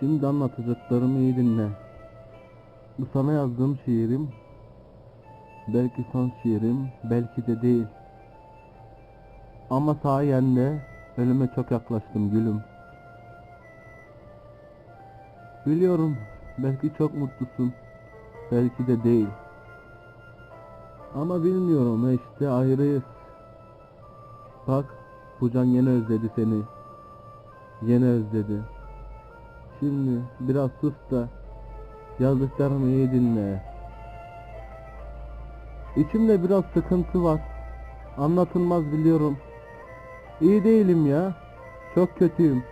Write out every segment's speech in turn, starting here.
Şimdi anlatacaklarımı iyi dinle. Bu sana yazdığım şiirim, belki son şiirim, belki de değil. Ama sayende ölüme çok yaklaştım gülüm. Biliyorum, belki çok mutlusun, belki de değil. Ama bilmiyorum işte ayrıyız. Bak, bu can yine özledi seni. Yine özledi. Şimdi biraz sus da yazdıklarımı iyi dinle. İçimde biraz sıkıntı var. Anlatılmaz biliyorum. İyi değilim ya. Çok kötüyüm.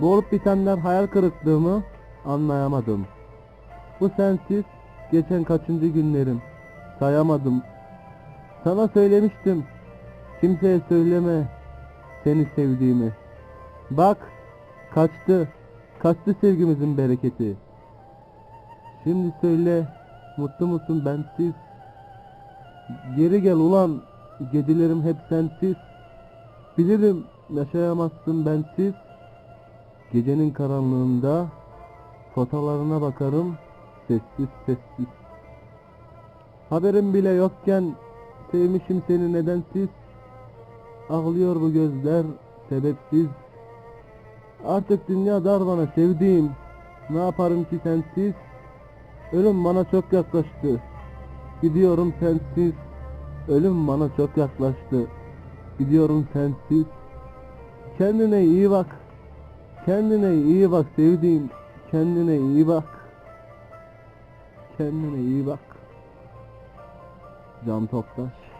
Bu olup bitenler hayal kırıklığı mı? Anlayamadım. Bu sensiz geçen kaçıncı günlerim. Sayamadım. Sana söylemiştim. Kimseye söyleme seni sevdiğimi. Bak kaçtı. Kaçtı sevgimizin bereketi. Şimdi söyle mutlu musun bensiz? Geri gel ulan gecelerim hep sensiz. Bilirim yaşayamazsın bensiz. Gecenin karanlığında fotolarına bakarım sessiz sessiz. Haberim bile yokken sevmişim seni nedensiz. Ağlıyor bu gözler sebepsiz. Artık dünya dar bana sevdiğim. Ne yaparım ki sensiz? Ölüm bana çok yaklaştı. Gidiyorum sensiz. Ölüm bana çok yaklaştı. Gidiyorum sensiz. Kendine iyi bak. Kendine iyi bak sevdiğim. Kendine iyi bak. Kendine iyi bak. Can Toptaş.